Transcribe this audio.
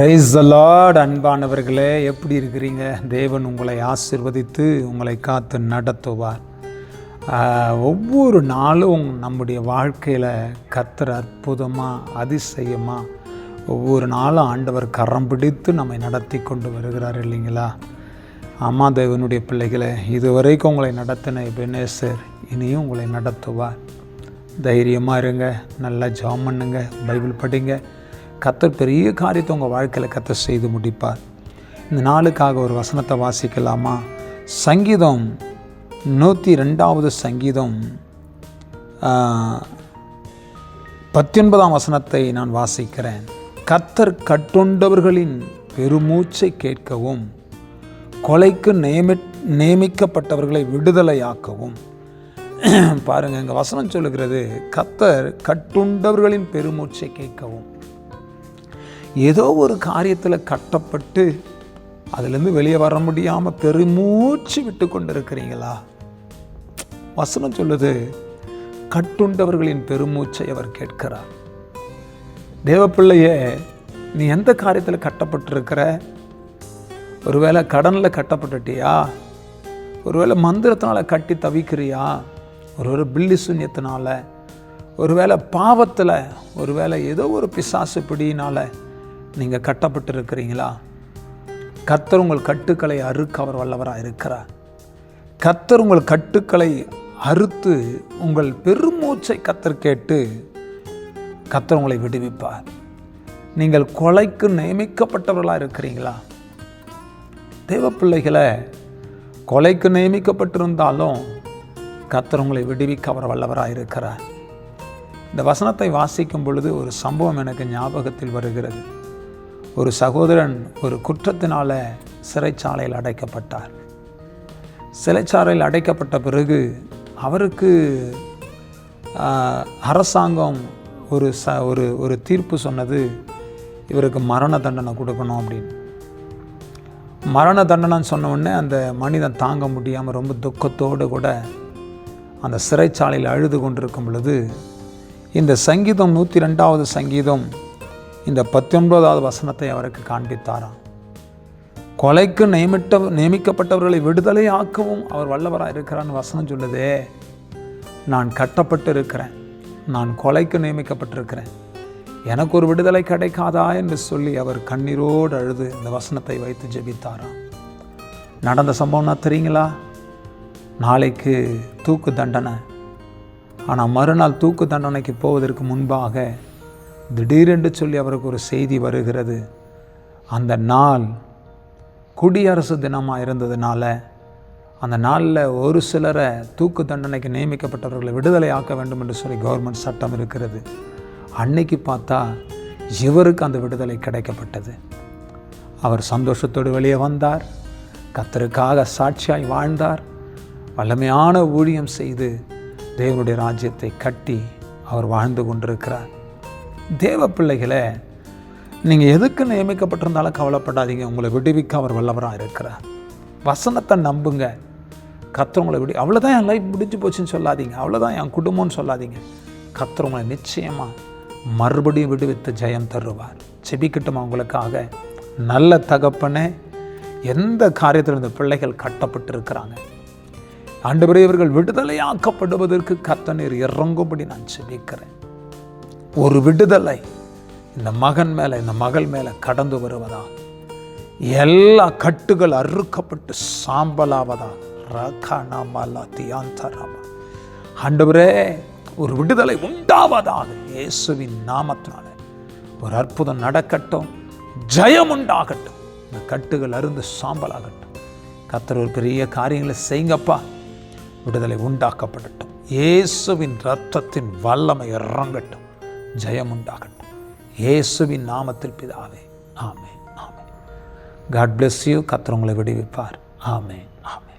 Price Lord அன்பானவர்களே. எப்படி இருக்கிறீங்க? தேவன் உங்களை ஆசிர்வதித்து உங்களை காத்து நடத்துவார். ஒவ்வொரு நாளும் நம்முடைய வாழ்க்கையில் கர்த்தர் அற்புதமாக அதிசயமாக ஒவ்வொரு நாளும் ஆண்டவர் கரம் பிடித்து நம்மை நடத்தி கொண்டு வருகிறார் இல்லைங்களா? அம்மா தேவனுடைய பிள்ளைகளை இதுவரைக்கும் உங்களை நடத்தின எபெனேசர் இனியும் உங்களை நடத்துவார். தைரியமாக இருங்க நல்லா ஜாம் பண்ணுங்க பைபிள் படிங்க. கத்தர் பெரிய காரியத்தை உங்கள் வாழ்க்கையில் கத்தர் செய்து முடிப்பார். இந்த நாளுக்காக ஒரு வசனத்தை வாசிக்கலாமா? சங்கீதம் நூற்றி ரெண்டாவது சங்கீதம் பத்தொன்பதாம் வசனத்தை நான் வாசிக்கிறேன். கத்தர் கட்டுண்டவர்களின் பெருமூச்சை கேட்கவும் கொலைக்கு நியமி நியமிக்கப்பட்டவர்களை விடுதலையாக்கவும். பாருங்கள் எங்கள் வசனம் சொல்லுகிறது கத்தர் கட்டுண்டவர்களின் பெருமூச்சை கேட்கவும். ஏதோ ஒரு காரியத்தில் கட்டப்பட்டு அதுலேருந்து வெளியே வர முடியாமல் பெருமூச்சு விட்டு கொண்டு இருக்கிறீங்களா வசனம் சொல்லுது கட்டுண்டவர்களின் பெருமூச்சை அவர் கேட்கிறார். தேவப்பிள்ளையே நீ எந்த காரியத்தில் கட்டப்பட்டிருக்கிற? ஒருவேளை கடனில் கட்டப்பட்டுட்டியா? ஒருவேளை மந்திரத்தினால் கட்டி தவிக்கிறியா? ஒருவேளை பில்லி சூன்யத்தினால ஒருவேளை பாவத்தில் ஒருவேளை ஏதோ ஒரு பிசாசு பிடியினால் நீங்கள் கட்டப்பட்டு இருக்கிறீங்களா கத்தர் உங்கள் கட்டுக்களை அறுக்க அவர் வல்லவராக இருக்கிறார். கத்தர் உங்கள் கட்டுக்களை அறுத்து உங்கள் பெருமூச்சை கத்தர் கேட்டு கத்தர் உங்களை விடுவிப்பார். நீங்கள் கொலைக்கு நியமிக்கப்பட்டவர்களாக இருக்கிறீங்களா? தேவ பிள்ளைகளை கொலைக்கு நியமிக்கப்பட்டிருந்தாலும் கத்தர் உங்களை விடுவிக்க அவர் வல்லவராக இருக்கிறார். இந்த வசனத்தை வாசிக்கும் பொழுது ஒரு சம்பவம் எனக்கு ஞாபகத்தில் வருகிறது. ஒரு சகோதரன் ஒரு குற்றத்தினால சிறைச்சாலையில் அடைக்கப்பட்டார். சிறைச்சாலையில் அடைக்கப்பட்ட பிறகு அவருக்கு அரசாங்கம் ஒரு ச ஒரு ஒரு தீர்ப்பு சொன்னது இவருக்கு மரண தண்டனை கொடுக்கணும் அப்படின்னு. மரண தண்டனைன்னு சொன்ன உடனே அந்த மனிதன் தாங்க முடியாமல் ரொம்ப துக்கத்தோடு கூட அந்த சிறைச்சாலையில் அழுது கொண்டிருக்கும் பொழுது இந்த சங்கீதம் நூற்றி ரெண்டாவது சங்கீதம் இந்த பத்தொன்பதாவது வசனத்தை அவருக்கு காண்பித்தாராம். கொலைக்கு நியமிட்ட நியமிக்கப்பட்டவர்களை விடுதலை ஆக்கவும் அவர் வல்லவராக இருக்கிறான்னு வசனம் சொல்லுதே. நான் கட்டப்பட்டு இருக்கிறேன் நான் கொலைக்கு நியமிக்கப்பட்டிருக்கிறேன். எனக்கு ஒரு விடுதலை கிடைக்காதா என்று சொல்லி அவர் கண்ணீரோடு அழுது இந்த வசனத்தை வைத்து ஜெபித்தாராம். நடந்த சம்பவம்னா தெரியுங்களா? நாளைக்கு தூக்கு தண்டனை. ஆனால் மறுநாள் தூக்கு தண்டனைக்கு போவதற்கு முன்பாக திடீரென்று சொல்லி அவருக்கு ஒரு செய்தி வருகிறது. அந்த நாள் குடியரசு தினமாக இருந்ததுனால அந்த நாளில் ஒரு சிலரை தூக்கு தண்டனைக்கு நியமிக்கப்பட்டவர்களை விடுதலை ஆக்க வேண்டும் என்று சொல்லி கவர்மெண்ட் சட்டம் இருக்கிறது. அன்னைக்கு பார்த்தா இவருக்கு அந்த விடுதலை கிடைக்கப்பட்டது. அவர் சந்தோஷத்தோடு வெளியே வந்தார். கத்தருக்காக சாட்சியாய் வாழ்ந்தார். வல்லமையான ஊழியம் செய்து தேவனுடைய ராஜ்யத்தை கட்டி அவர் வாழ்ந்து கொண்டிருக்கிறார். தேவ பிள்ளைகளே நீங்கள் எதுக்கு நியமிக்கப்பட்டிருந்தாலும் கவலைப்படாதீங்க. உங்களை விடுவிக்க அவர் வல்லவராக இருக்கிறார். வசனத்தை நம்புங்க. கத்துறவங்களை விடு அவ்வளோதான் என் லைஃப் முடிஞ்சு போச்சுன்னு சொல்லாதீங்க. அவ்வளோதான் என் குடும்பம்னு சொல்லாதீங்க. கத்துறவங்களை நிச்சயமாக மறுபடியும் விடுவித்து ஜெயம் தருவார். செபிக்கட்டுமா உங்களுக்காக? நல்ல தகப்பனே எந்த காரியத்தில் இந்த பிள்ளைகள் கட்டப்பட்டு இருக்கிறாங்க ஆண்டவரே இவர்கள் விடுதலையாக்கப்படுவதற்கு கத்தனீர் இறங்கும்படி நான் செபிக்கிறேன். ஒரு விடுதலை இந்த மகன் மேலே இந்த மகள் மேலே கடந்து வருவதா? எல்லா கட்டுகள் அறுக்கப்பட்டு சாம்பலாவதா? ரகணமலா தியாந்தரமா ஆண்டவரே ஒரு விடுதலை உண்டாவதாக இயேசுவின் நாமத்தினால. ஒரு அற்புதம் நடக்கட்டும் ஜெயம் உண்டாகட்டும். இந்த கட்டுகள் அருந்து சாம்பலாகட்டும். கத்தர் ஒரு பெரிய காரியங்களை செய்யுங்கப்பா. விடுதலை உண்டாக்கப்படட்டும். இயேசுவின் ரத்தத்தின் வல்லமை இறங்கட்டும். ஜெயம் உண்டாகட்டும் இயேசுவின் நாமத்தில் பிதாவே ஆமே ஆமே காட் பிளெஸ் யூ கத்திரவங்களை விடுவிப்பார். ஆமே ஆமே